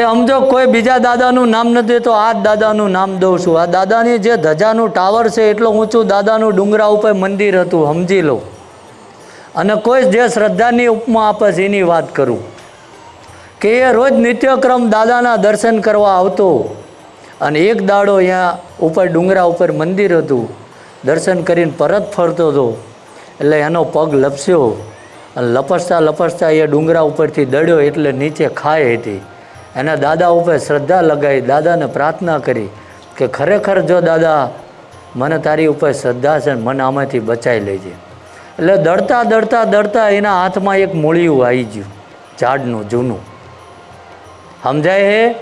કે સમજો કોઈ બીજા દાદાનું નામ નથી તો આ જ દાદાનું નામ દઉં છું. આ દાદાની જે ધજાનું ટાવર છે એટલું ઊંચું દાદાનું ડુંગરા ઉપર મંદિર હતું, સમજી લો. અને કોઈ જે શ્રદ્ધાની ઉપમા આપે છે એની વાત કરું. કે એ રોજ નિત્યક્રમ દાદાના દર્શન કરવા આવતો અને એક દાડો અહીંયા ઉપર ડુંગરા ઉપર મંદિર હતું. દર્શન કરીને પરત ફરતો હતો. એટલે એનો પગ લપસ્યો અને લપસતા લપસતા એ ડુંગરા ઉપરથી દડ્યો એટલે નીચે ખાય હતી. એના દાદા ઉપર શ્રદ્ધા લગાવી દાદાને પ્રાર્થના કરી કે ખરેખર જો દાદા, મને તારી ઉપર શ્રદ્ધા છે ને મને આમાંથી બચાવી લેજે. એટલે દડતા દડતા દડતા એના હાથમાં એક મૂળિયું આવી ગયું, ઝાડનું, જૂનું. સમજાય હે?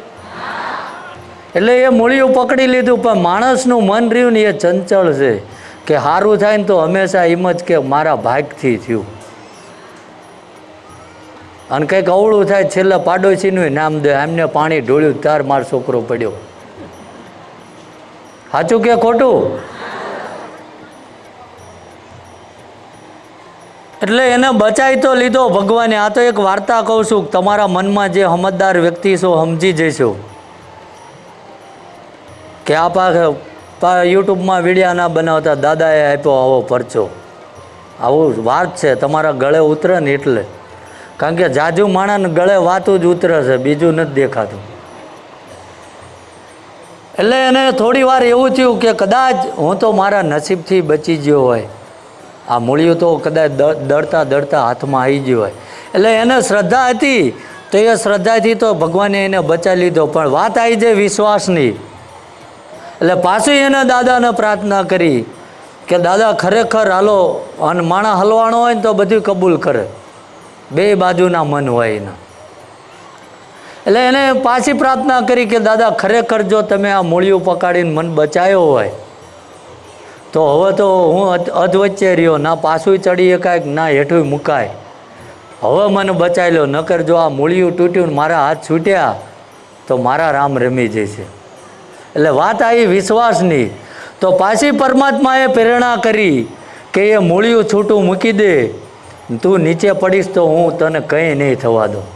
એટલે એ મૂળિયું પકડી લીધું, પણ માણસનું મન રહ્યું ને એ ચંચળ છે કે સારું થાય ને તો હંમેશા એમ જ કે મારા ભાગથી થયું. અને કંઈક અવળું થાય છેલ્લે પાડોશીનું નામ દે. એમને પાણી ઢોળ્યું, તાર માર છોકરો પડ્યો. સાચું કે ખોટું? એટલે એને બચાવી તો લીધો ભગવાને. આ તો એક વાર્તા કહું છું તમારા મનમાં જે સમજદાર વ્યક્તિ છો, સમજી જશો કે આ પા યુટ્યુબમાં વિડીયા ના બનાવતા દાદાએ આપ્યો આવો પરચો. આવું વાત છે, તમારા ગળે ઉતરે ને એટલે. કારણ કે જાજુ માણાને ગળે વાતું જ ઉતરે છે, બીજું નથી દેખાતું. એટલે એને થોડી વાર એવું થયું કે કદાચ હું તો મારા નસીબથી બચી ગયો હોય. આ મૂળિયું તો કદાચ દળતા દળતા હાથમાં આવી ગયું હોય. એટલે એને શ્રદ્ધા હતી, તો એ શ્રદ્ધાથી તો ભગવાને એને બચાવી લીધો, પણ વાત આવી જાય વિશ્વાસની. એટલે પાછી એને દાદાને પ્રાર્થના કરી કે, દાદા, ખરેખર હાલો, અને માણા હલવાનો હોય ને તો બધું કબૂલ કરે. બે બાજુના મન હોય એના. એટલે એને પાછી પ્રાર્થના કરી કે, દાદા, ખરેખર જો તમે આ મૂળિયું પકાડીને મન બચાવ્યો હોય, તો હવે તો હું અધ અધવચ્ચે રહ્યો. ના પાછું ચડી શકાય ના હેઠું મુકાય. હવે મને બચાવી લો. નકર જો આ મૂળિયું તૂટ્યું મારા હાથ છૂટ્યા, તો મારા રામ રમી જશે. એટલે વાત આવી વિશ્વાસની. તો પાછી પરમાત્માએ પ્રેરણા કરી કે એ મૂળિયું છૂટું મૂકી દે. તું નીચે પડીશ તો હું તને કંઈ નહીં થવા દઉં.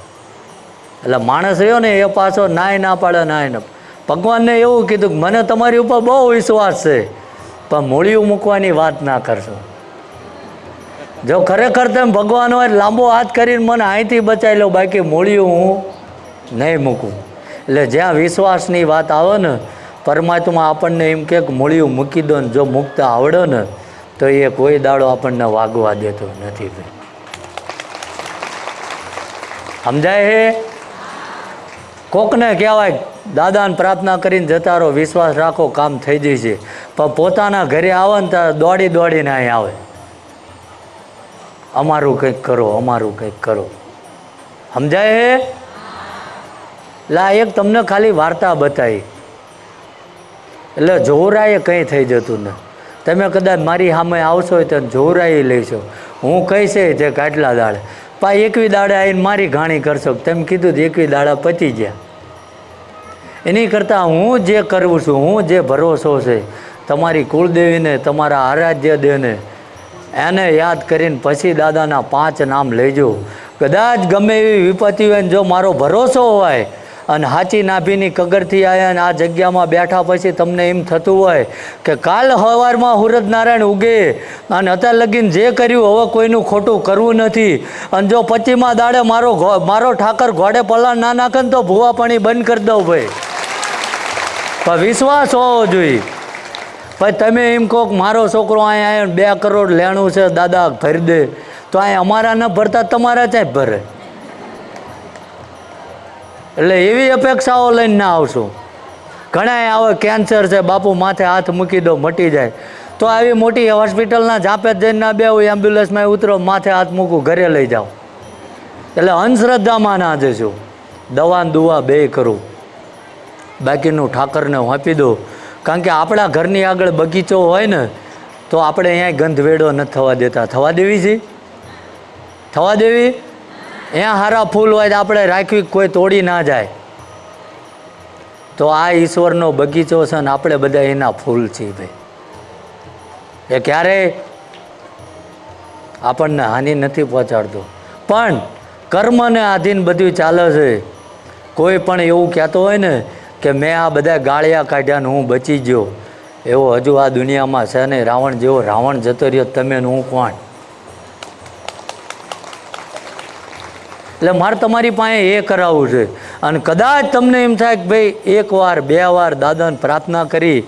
એટલે માણસ રહ્યો ને એ પાછો નાય ના પાડે, નાય ના ભગવાનને એવું કીધું મને તમારી ઉપર બહુ વિશ્વાસ છે, પણ મૂળિયું મૂકવાની વાત ના કરશો. જો ખરેખર તમે ભગવાન હોય, લાંબો હાથ કરીને મને અહીંથી બચાવી લો, બાકી મૂળિયું હું નહીં મૂકું. એટલે જ્યાં વિશ્વાસની વાત આવે ને, પરમાત્મા આપણને એમ કે મૂળિયું મૂકી દો ને, જો મૂકતા આવડે ને, તો એ કોઈ દાડો આપણને વાગવા દેતો નથી ભાઈ. સમજાય હે? કોકને કહેવાય, દાદાને પ્રાર્થના કરીને જતા રહો, વિશ્વાસ રાખો, કામ થઈ જશે પણ પોતાના ઘરે આવે ને ત્યારે દોડી દોડીને અહીં આવે. અમારું કંઈક કરો, અમારું કંઈક કરો. સમજાય હે? લા, એક તમને ખાલી વાર્તા બતાવી. એટલે જોરાએ કંઈ થઈ જતું ને. તમે કદાચ મારી સામે આવશો તો જોરાઈ લઈશો. હું છે તે કાટલા દાડે. પા એકવી દાડે આવીને મારી ઘાણી કરશો. તેમ કીધું એકવી દાડા પતી ગયા. એની કરતાં હું જે કરું છું, હું જે ભરોસો છે, તમારી કુળદેવીને, તમારા આરાધ્ય દેવને એને યાદ કરીને પછી દાદાના પાંચ નામ લેજો. કદાચ ગમે એવી વિપત્તિ હોય જો મારો ભરોસો હોય અને હાચી નાભીની કગરથી આવ્યા અને આ જગ્યામાં બેઠા પછી તમને એમ થતું હોય કે કાલ સવારમાં હુરદનારાયણ ઉગે અને અત્યાર લગીન જે કર્યું હવે કોઈનું ખોટું કરવું નથી. અને જો પચીમાં દાડે મારો મારો ઠાકર ઘોડે પલાણ ના નાખે ને તો ભૂવા પાણી બંધ કરી દઉં ભાઈ. પણ વિશ્વાસ હોવો જોઈએ. પછી તમે એમ કહો મારો છોકરો અહીંયા બે કરોડ લેણું છે, દાદા ભરી દે. તો અહીં અમારા ન ભરતા, તમારા ત્યાં ભરે? એટલે એવી અપેક્ષાઓ લઈને ના આવશો. ઘણા આવે કેન્સર છે, બાપુ માથે હાથ મૂકી દો, મટી જાય. તો આવી મોટી હોસ્પિટલના જાપે જઈને ના બેવું એમ્બ્યુલન્સમાં ઉતરો, માથે હાથ મૂકું, ઘરે લઈ જાઓ એટલે અંધશ્રદ્ધામાં ના જશો દવા ને દુવા બે કરું. બાકીનું ઠાકરને આપી દો કારણ કે આપણા ઘરની આગળ બગીચો હોય ને, તો આપણે અહીંયા ગંધવેડો નથી થવા દેતા. થવા દેવી છે? થવા દેવી? અહીંયા હારા ફૂલ હોય તો આપણે રાખવી કોઈ તોડી ના જાય. તો આ ઈશ્વરનો બગીચો છે ને આપણે બધા એના ફૂલ છીએ ભાઈ. એ ક્યારેય આપણને હાનિ નથી પહોંચાડતો. પણ કર્મને આધીન બધું ચાલે છે. કોઈ પણ એવું કહેતો હોય ને કે મેં આ બધા ગાળિયા કાઢ્યા ને હું બચી ગયો. એવો હજુ આ દુનિયામાં છે નહીં રાવણ જેવો રાવણ જતો રહ્યો, તમે ને હું કોણ? એટલે મારે તમારી પાસે એ કરાવવું છે. અને કદાચ તમને એમ થાય કે ભાઈ એક વાર બે વાર દાદાને પ્રાર્થના કરી,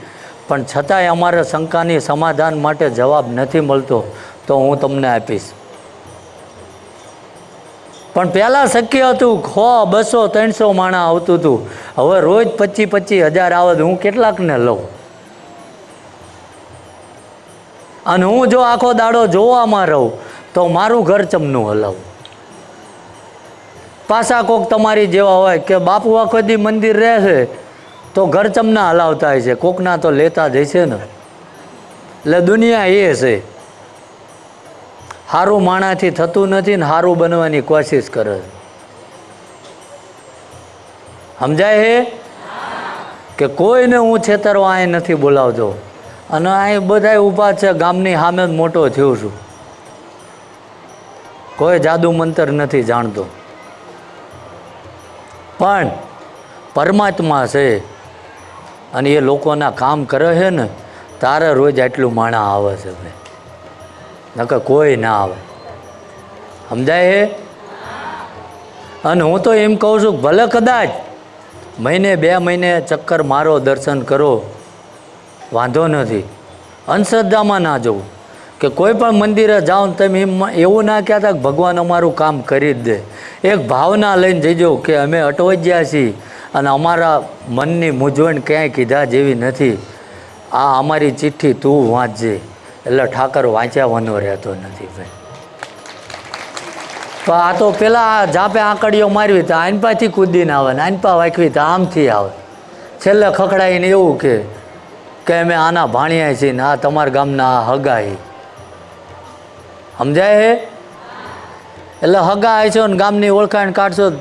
પણ છતાંય અમારે શંકાની સમાધાન માટે જવાબ નથી મળતો, તો હું તમને આપીશ. પણ પહેલાં શક્ય હતું સો બસો, ત્રણસો માણા આવતું હતું. હવે રોજ પચીસ પચીસ હજાર આવે હું કેટલાકને લઉં? અને હું જો આખો દાડો જોવામાં રહું, તો મારું ઘર ચમનું હલાવું. પાછા કોક તમારી જેવા હોય કે બાપુ આખો દી મંદિર રહે છે, તો ઘર ચમના હલાવતા હોય છે. કોકના તો લેતા જ છે ને. એટલે દુનિયા એ છે. સારું માણાથી થતું નથી ને સારું બનવાની કોશિશ કરે છે. સમજાય હે? કે કોઈને હું છેતરવા અહીં નથી બોલાવતો. અને અહીં બધા ઊભા છે, ગામની સામે જ મોટો થયો છું. કોઈ જાદુ મંતર નથી જાણતો. પણ પરમાત્મા છે અને એ લોકોના કામ કરે છે ને, તારે રોજ આટલું માણા આવે છે ભાઈ. નકર કોઈ ના આવે. સમજાય હે અને હું તો એમ કહું છું ભલે કદાચ મહિને બે મહિને ચક્કર મારો દર્શન કરો, વાંધો નથી. અંધશ્રદ્ધામાં ના જવું. કે કોઈ પણ મંદિરે જાઓ ને તમે એવું ના કહેતા કે ભગવાન અમારું કામ કરી જ દે. એક ભાવના લઈને જઈજો કે અમે અટવજ્યા છીએ અને અમારા મનની મૂંઝવણ ક્યાંય કીધા જેવી નથી. આ અમારી ચિઠ્ઠી તું વાંચજે. એટલે ઠાકર વાંચ્યા વનો રહેતો નથી ભાઈ. તો આ તો પેલા જાપે આંકડીઓ મારવી તો આનપાથી કૂદીને આવે ને આનપા વાંકવી તો આમથી આવે. છેલ્લે ખખડાઈને એવું કે કે અમે આના ભાણિયા છીએ ને આ તમારા ગામના આ હગાઈ. સમજાય હે? એટલે હગા છો ને ગામની ઓળખાણ કાઢશો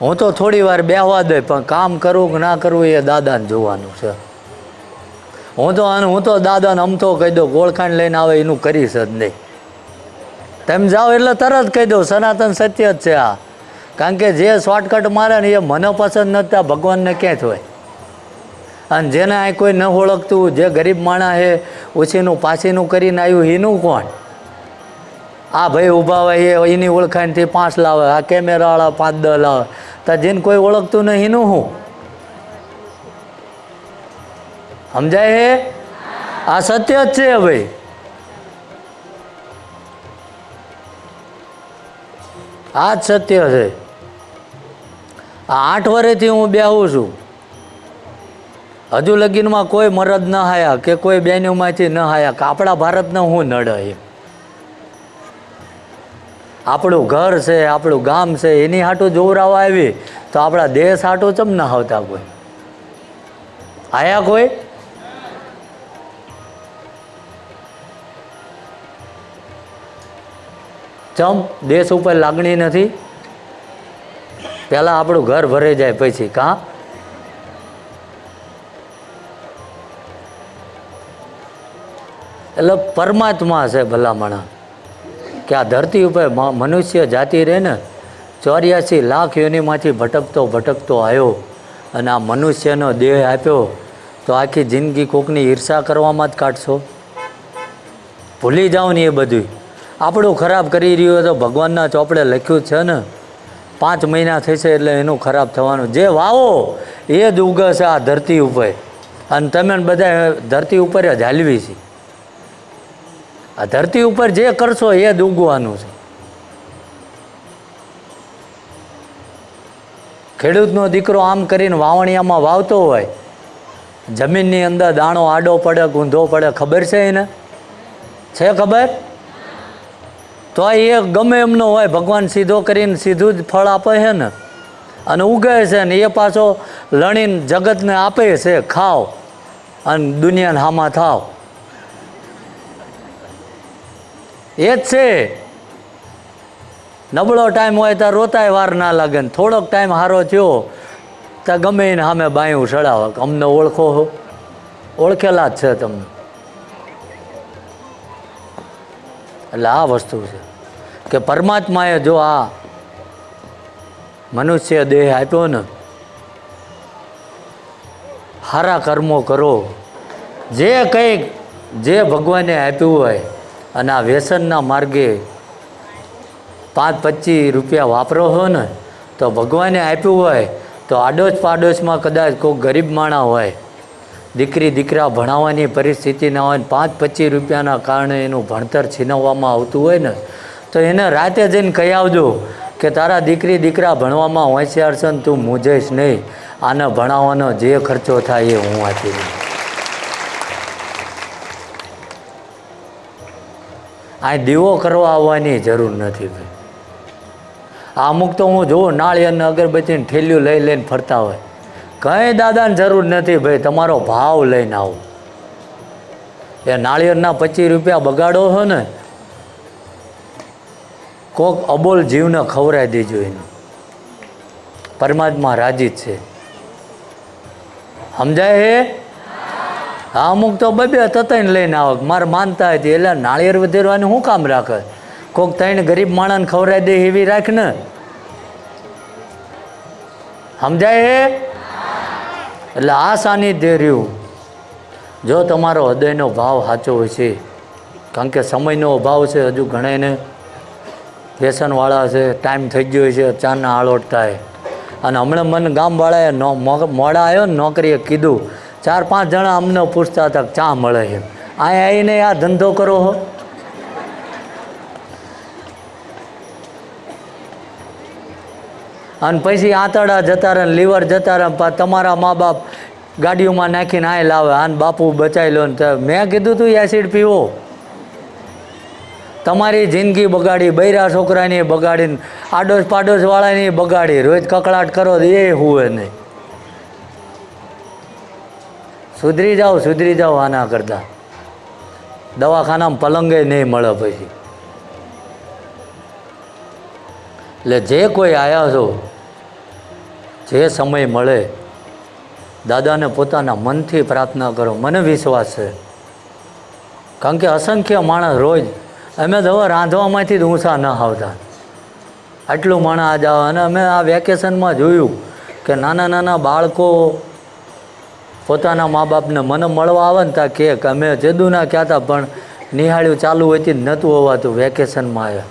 હું તો થોડી વાર બેહવા દે, પણ કામ કરવું કે ના કરવું એ દાદાને જોવાનું છે. હું તો અને હું તો દાદાને અમથો કહી દઉં ઓળખાણ લઈને આવે, એનું કરીશ જ નહીં. તમે જાઓ એટલે તરત કહી દઉં, સનાતન સત્ય જ છે આ. કારણ કે જે શોર્ટકટ મારે ને એ મને પસંદ નથી, આ ભગવાનને ક્યાંય હોય અને જેને આ કોઈ ન ઓળખતું, જે ગરીબ માણસ છે ઓછીનું, પાછીનું કરીને આવ્યું, એનું કોણ? આ ભાઈ ઊભા હોય એ એની ઓળખાણથી પાંચ લાવે, આ કેમેરાવાળા પાંચ દસ લાવે. તો જેને કોઈ ઓળખતું નહીં, એનું હું સમજાય હે? આ સત્ય જ છે ભાઈ. આ જ સત્ય છે. આ આઠ વર્ષથી હું બેહું છું. હજુ લગીનમાં કોઈ મરદ ન હાયા કે કોઈ બેનોમાંથી ન હાયા કે આપણા ભારતને હું નડે એમ. આપણું ઘર છે, આપણું ગામ છે, એની હાટું જોવરાવા આવી, તો આપણા દેશ હાટું ચમ ના આવતા કોઈ? આયા કોઈ? ચમ દેશ ઉપર લાગણી નથી? પહેલાં આપણું ઘર ભરાઈ જાય પછી, કાં? એટલે પરમાત્મા છે ભલામણા. કે આ ધરતી ઉપર મનુષ્ય જાતિ રહે ને ચોર્યાસી લાખ યોનિમાંથી ભટકતો ભટકતો આવ્યો અને આ મનુષ્યનો દેહ આપ્યો, તો આખી જિંદગી કોકની ઈર્ષા કરવામાં જ કાઢશો? ભૂલી જાઓ ને એ બધું આપણું ખરાબ કરી રહ્યું તો ભગવાનના ચોપડે લખ્યું છે ને, પાંચ મહિના થશે એટલે એનું ખરાબ થવાનું. જે વાવો, એ જ ઉગશે આ ધરતી ઉપર. અને તમે બધા ધરતી ઉપર જ હાલવી છે. આ ધરતી ઉપર જે કરશો એ જ ઉગવાનું છે. ખેડૂતનો દીકરો આમ કરીને વાવણિયામાં વાવતો હોય, જમીનની અંદર દાણો, આડો પડે, ગુંધો પડે, ખબર છે એને? છે ખબર? તો એ ગમે એમનો હોય, ભગવાન સીધો કરીને સીધું જ ફળ આપે છે ને? અને ઉગે છે ને, એ પાછો લણીને જગતને આપે છે, ખાઓ અને દુનિયાને હામાં થાવ. એ જ છે. નબળો ટાઈમ હોય ત્યાં રોતાય વાર ના લાગે ને થોડોક ટાઈમ સારો થયો ત્યાં ગમે એને સામે બાયું ચડાવે. અમને ઓળખો ઓળખેલા જ છે તમને. એટલે આ વસ્તુ છે. કે પરમાત્માએ જો આ મનુષ્ય દેહ આપ્યો ને સારા કર્મો કરો. જે કંઈક જે ભગવાને આપ્યું હોય અને આ વ્યસનના માર્ગે પાંચ પચીસ રૂપિયા વાપરો હો ને, તો ભગવાને આપ્યું હોય, તો આડોશ પાડોશમાં કદાચ કોઈ ગરીબ માણા હોય, દીકરી, દીકરા ભણાવવાની પરિસ્થિતિ ના હોય પાંચ પચીસ રૂપિયાના કારણે એનું ભણતર છીનવવામાં આવતું હોય ને, તો એને રાતે જઈને કહી આવજો કે તારા દીકરી, દીકરા ભણવામાં હોશિયાર છે ને તું મૂંઝાઈશ નહીં. આને ભણાવવાનો જે ખર્ચો થાય એ હું આપી દઉં. આ દીવો કરવા આવવાની જરૂર નથી ભાઈ. અમુક તો હું જોઉં નાળિયેરને અગરબત્તીને ઠેલ્યું લઈ લઈને ફરતા હોય. કંઈ દાદાને જરૂર નથી ભાઈ, તમારો ભાવ લઈને આવો. એ નાળિયેરના પચીસ રૂપિયા બગાડો છો ને, કોક અબોલ જીવને ખવડાવી દેજો એને. પરમાત્મા રાજી છે. સમજાય હે? હા અમુક તો બબે તતાઈને લઈને આવક મારે માનતા હતી એટલે નાળિયેર વધેરવાની શું કામ રાખે? કોક ત્રણ ગરીબ માણસને ખવડાવી દે એવી રાખ ને સમજાય હે? એટલે આ સાનિધ્ય રહ્યું. જો તમારો હૃદયનો ભાવ સાચો હોય છે, કારણ કે સમયનો અભાવ છે હજુ ઘણાને વ્યસનવાળા છે, ટાઈમ થઈ ગયો છે, ચાના આળોટ થાય અને હમણાં મને ગામવાળાએ મોડા આવ્યો ને નોકરીએ કીધું ચાર પાંચ જણા અમને પૂછતા હતા ચા મળે છે અહીંયા આવીને આ ધંધો કરો હો. અને પછી આંતરડા જતા રહે લીવર જતા રહે તમારા મા બાપ ગાડીઓમાં નાખીને આય લાવે. આન બાપુ બચાવી લો ને મેં કીધું તું એસિડ પીવો. તમારી જિંદગી બગાડી, બૈરા છોકરાની બગાડીને આડોશ પાડોશવાળાની બગાડી. રોજ કકડાટ કરો એ હુવે નહીં. સુધરી જાઓ સુધરી જાઓ આના કરતાં. દવાખાનામાં પલંગે નહીં મળે પછી. એટલે જે કોઈ આવ્યા છો, જે સમય મળે, દાદાને પોતાના મનથી પ્રાર્થના કરો, મને વિશ્વાસ છે. કારણ કે અસંખ્ય માણસ રોજ, અમે તો હવે રાંધવામાંથી જ ઊંચા ન આવતા. આટલું માણસ આ આવે અને અમે આ વેકેશનમાં જોયું કે નાના નાના બાળકો પોતાના મા બાપને મને મળવા આવે ને ત્યાં કે અમે જેદુના કહેતા પણ નિહાળ્યું ચાલુ હતી નહોતું હોવાતું, વેકેશનમાં આવ્યા.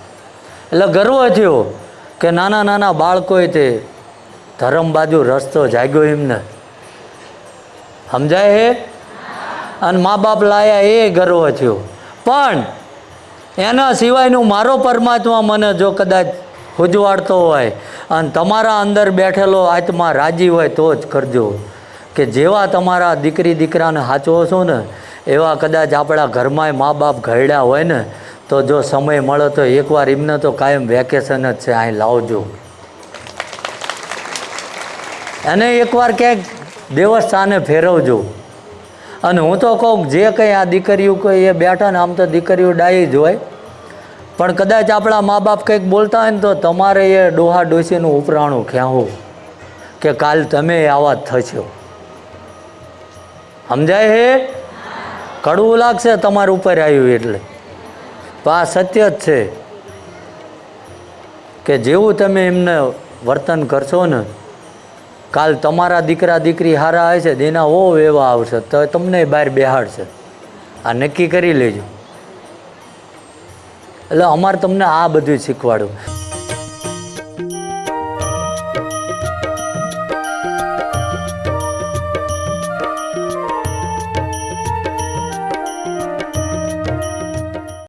એટલે ગર્વ થયો કે નાના નાના બાળકોએ તે ધર્મ બાજુ રસ્તો જાગ્યો એમને. સમજાય હે? અને મા બાપ લાયા એ ગર્વ થયો. પણ એના સિવાયનું મારો પરમાત્મા મને જો કદાચ ઉજવાડતો હોય અને તમારા અંદર બેઠેલો આત્મા રાજી હોય તો જ કરજો. કે જેવા તમારા દીકરી, દીકરાને સાચવો છો ને, એવા કદાચ આપણા ઘરમાંય મા બાપ ઘરડ્યા હોય ને, તો જો સમય મળે તો એકવાર એમને તો કાયમ વેકેશન જ છે, અહીં લાવજો. અને એકવાર ક્યાંક દેવસ્થાને ફેરવજો. અને હું તો કહું જે કંઈ આ દીકરીઓ કોઈ એ બેઠા ને, આમ તો દીકરીઓ ડાઈ જ હોય. પણ કદાચ આપણા મા બાપ કંઈક બોલતા હોય ને, તો તમારે એ ડોહા ડોસીનું ઉપરાણું ખ્યાવું કે કાલ તમે આવા થશો. સમજાય હે? કડવું લાગશે તમારા ઉપર આવ્યું એટલે. તો આ સત્ય જ છે કે જેવું તમે એમને વર્તન કરશો ને, કાલ તમારા દીકરા દીકરી હારા છે, તેના ઓ એવા આવશે, તો તમને બહાર બેહાડશે. આ નક્કી કરી લેજો. એટલે અમારે તમને આ બધું શીખવાડ્યું